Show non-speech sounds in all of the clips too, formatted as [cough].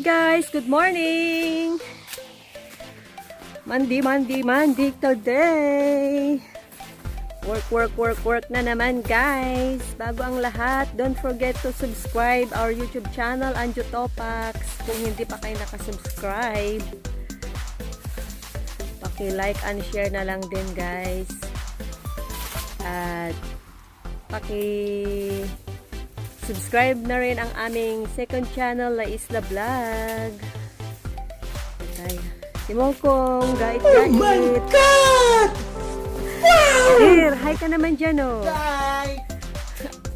Hi guys, good morning! Monday, Monday, Monday today! Work, work, work, work na naman guys! Bago ang lahat, don't forget to subscribe our YouTube channel, Anjo Topax. Kung hindi pa kayo nakasubscribe, paki-like and share na lang din guys. At paki subscribe na rin ang aming second channel na Isla Vlog. Ay, si Mokong, gait gait. Oh my God! Wow! Dear, hi ka naman dyan oh. Hi!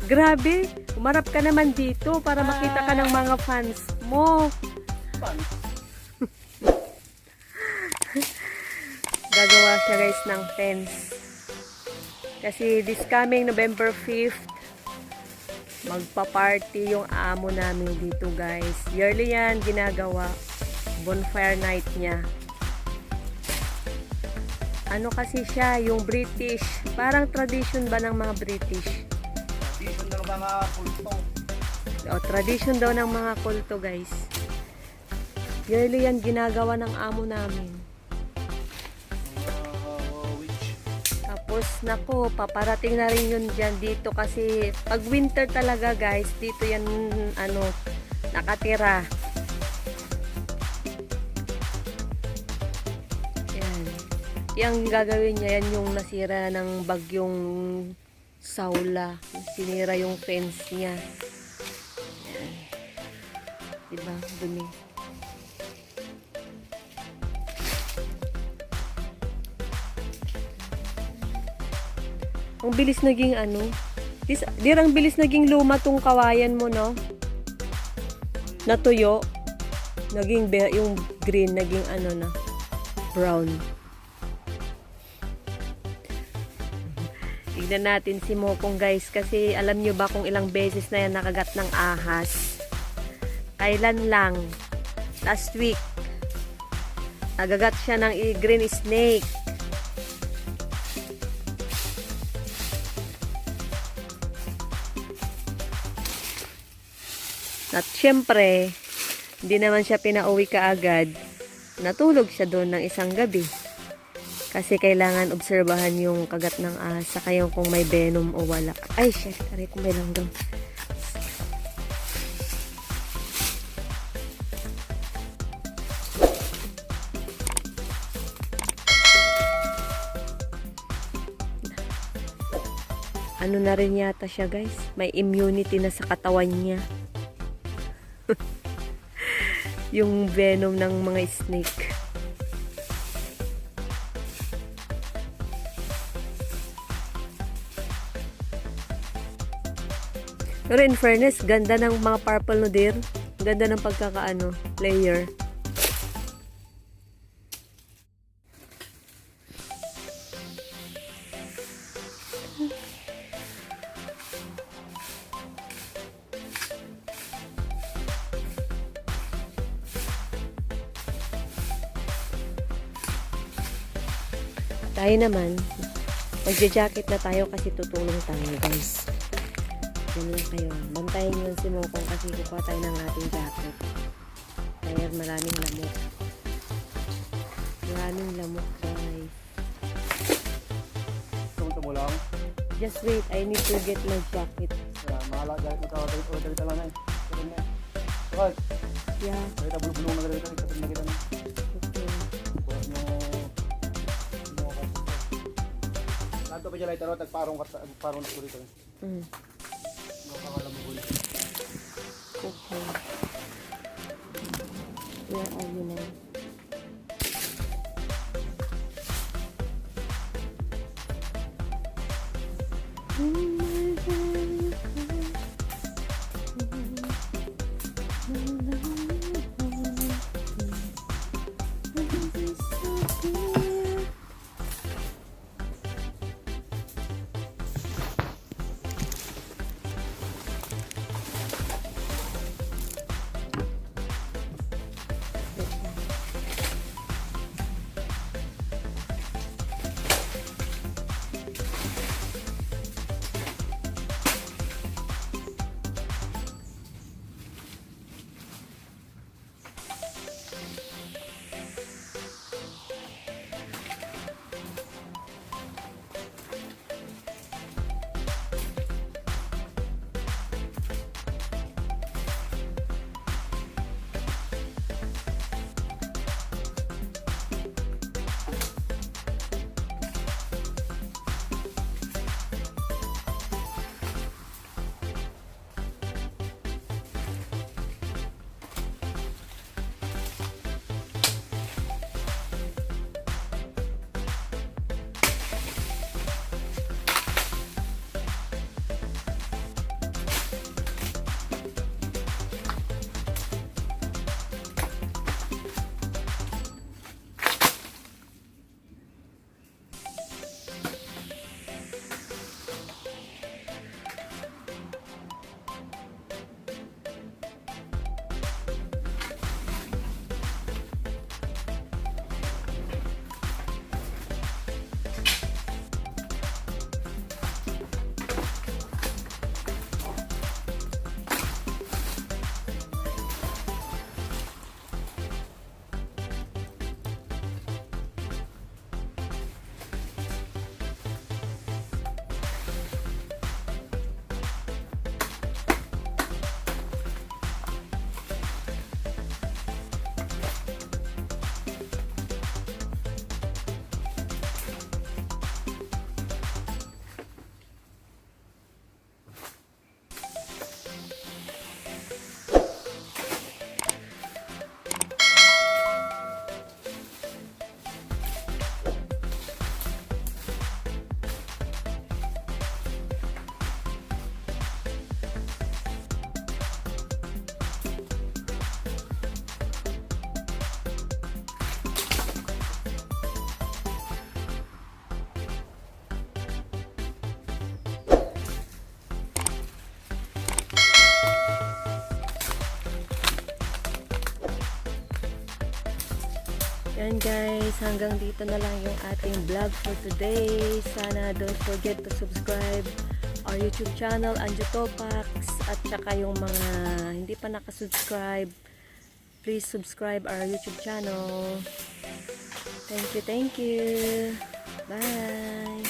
Grabe, umarap ka naman dito para makita ka ng mga fans mo. [laughs] Gagawa siya guys ng fence. Kasi this coming November 5th, magpa-party yung amo namin dito guys. Yearly yan ginagawa. Bonfire night niya. Ano kasi siya, yung British. Parang tradition ba ng mga British? Tradition ng mga kulto. O, tradition daw ng mga kulto guys. Yearly yan ginagawa ng amo namin. Tapos, nako, paparating na rin yun dyan dito kasi pag winter talaga guys, dito yan, ano, nakatira. Yan. Yang gagawin niya, yan yung nasira ng bagyong Saula. Sinira yung fence niya. Yan. Diba? Dumi. Ang bilis naging ano. Dis, dir ang bilis naging luma tong kawayan mo, no? Natuyo. Naging yung green, naging ano na. Brown. Tignan natin si Mokong guys kasi alam nyo ba kung ilang beses na yan nakagat ng ahas. Kailan lang? Last week. Nagagat siya ng green snake. At syempre, hindi naman siya pinauwi kaagad. Natulog siya doon ng isang gabi. Kasi kailangan obserbahan yung kagat ng ahas saka yung kung may venom o wala. Ay, shit. Aray ko may langgam. Ano na rin yata siya guys. May immunity na sa katawan niya. [laughs] yung venom ng mga snake. Pero in fairness, ganda ng mga purple no dear. Ganda ng pagkakaano, layer. Tayo naman, magja-jacket na tayo kasi tutulong tayo guys. Yan lang kayo. Bantayan nyo si Mokong kasi kukuha tayo ng ating jacket. Kaya maraming lamok. Maraming lamok guys. Tunto mo lang. Just wait, I need to get my jacket. Kaya mahala o dalit lang eh. Yeah, Kaya bulong-bulong na lang. Kapag nakita na. Kanto pa jalay tarot tagparong kat parong na kulito. Mm. Makakala mo guli. Okay. Where are you now? Mm. Guys, hanggang dito na lang yung ating vlog for today. Sana don't forget to subscribe our YouTube channel, Anjo Topax, at saka yung mga hindi pa nakasubscribe, please subscribe our YouTube channel. Thank you, thank you. Bye!